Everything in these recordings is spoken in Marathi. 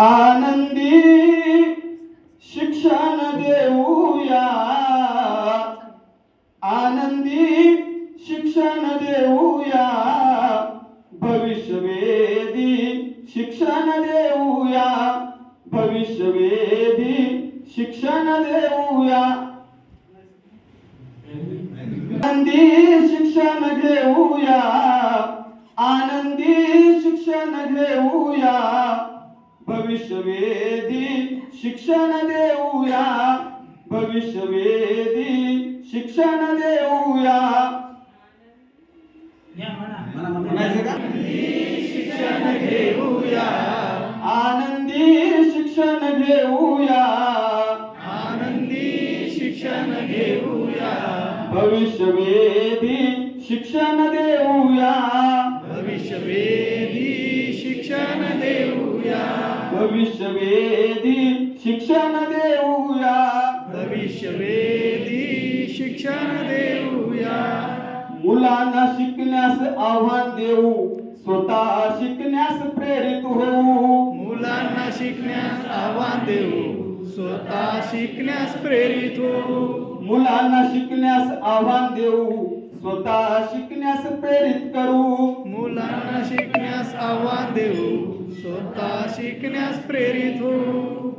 आनंदी शिक्षण देऊया. आनंदी शिक्षण देऊया. भविष्यवेधी शिक्षण देऊया. भविष्यवेधी शिक्षण देऊया. आनंदी शिक्षण घेऊया. आनंदी शिक्षण घेऊया. भविष्यवेधी शिक्षण देऊया. भविष्यवेधी शिक्षण देऊया. म्हणायचं का? आनंदी शिक्षण घेऊया. आनंदी शिक्षण घेऊया. भविष्यवेधी शिक्षण देऊया. भविष्यवेधी शिक्षण देऊया. भविष्यवेधी शिक्षण देऊया. भविष्यवेधी शिक्षण देऊया. मुलांना शिकण्यास आव्हान देऊ. स्वतः शिकण्यास प्रेरित होऊ. मुलांना शिकण्यास आव्हान देऊ. स्वतः शिकण्यास प्रेरित हो मुलांना शिकण्यास आव्हान देऊ. स्वतः शिकण्यास प्रेरित करू. मुलांना शिकण्यास आव्हान देऊ. स्वतः शिकण्यास प्रेरित हो.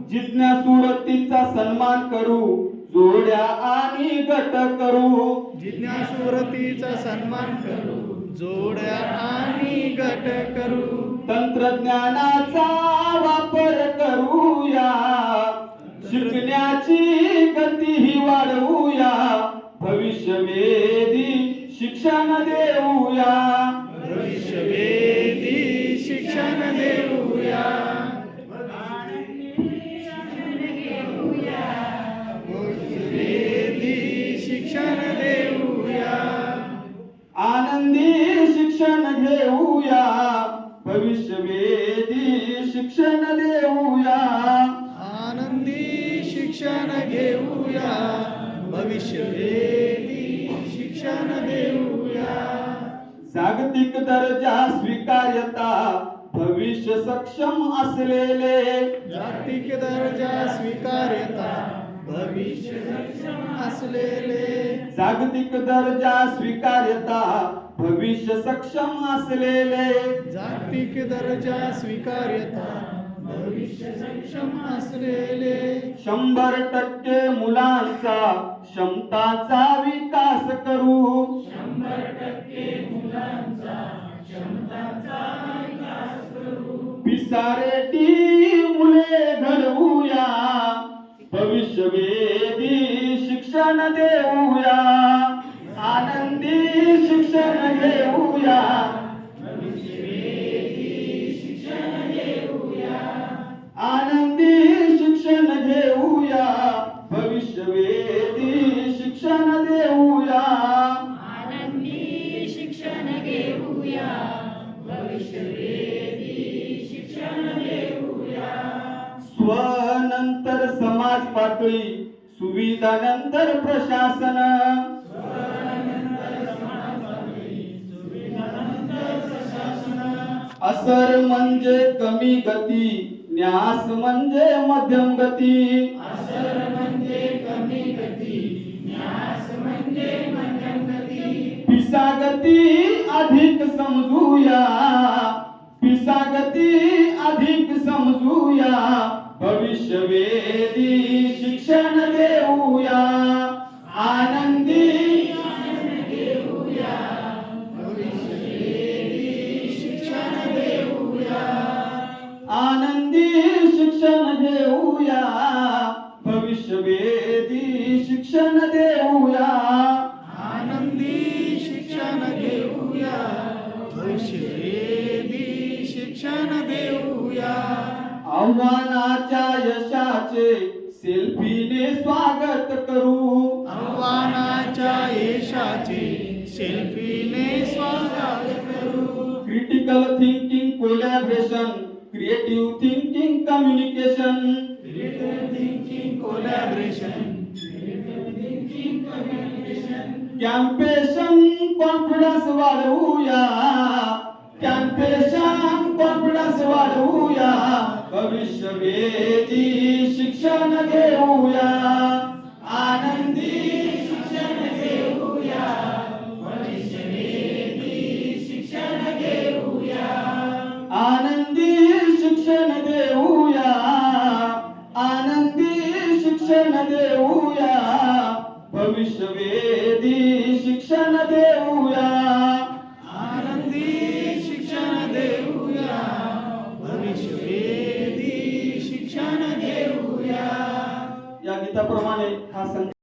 जिज्ञासू वृत्तीचा सन्मान करू जोड्या आणि गट करू. जिज्ञासूरतीचा सन्मान करू जोड्या आणि गट करू. तंत्रज्ञानाचा वापर करूया. शिकण्याची गती ही वाढवूया भविष्यवेधी शिक्षण देऊया. भविष्यवेधी शिक्षण देऊया भविष्यवेधी शिक्षण देऊया आनंदी शिक्षण घेऊया भविष्यवेधी शिक्षण देऊया. आनंदी शिक्षण घेऊया भविष्यवेधी शिक्षण देऊ जागतिक दर्जा स्वीकार्यता भविष्य सक्षम असलेले. जागतिक दर्जा स्वीकार्यता भविष्य सक्षम असलेले. जागतिक दर्जा स्वीकार्यता भविष्य सक्षम असलेले. जागतिक दर्जा स्वीकार्यता भविष्य सक्षम असलेले. शंभर टक्के मुलांचा क्षमताचा विकास करू. पिसारेटी मुले घडवूया भविष्यवेधी शिक्षण देऊया. आनंदी शिक्षण घेऊया. आनंदी पातळी सुविधानंतर प्रशासन. असर म्हणजे कमी गती न्यास म्हणजे मध्यम गती. पिसागती अधिक समजूया. पिसागती अधिक समजूया. भविष्यवेधी. शिक्षण देऊया आनंदी शिक्षण देऊया आनंदी शिक्षण घेऊया भविष्यवेधी शिक्षण देऊया आनंदी शिक्षण घेऊया भविष्यवेधी शिक्षण देऊया आव्हानाच्या यशाचे सेल्फीने स्वागत करू. आव्हानाच्या यशाचे सेल्फीने स्वागत करू. Critical thinking collaboration creative thinking communication thinking collaboration compassion confidence वाढवूया कॅम्पेशन कॉन्फिडन्स वाढवूया भविष्यवेधी शिक्षण घेऊया. आनंदी शिक्षण घेऊया. भविष्यवेधी शिक्षण घेऊया. आनंदी शिक्षण देऊया आनंदी शिक्षण देऊया भविष्यवेधी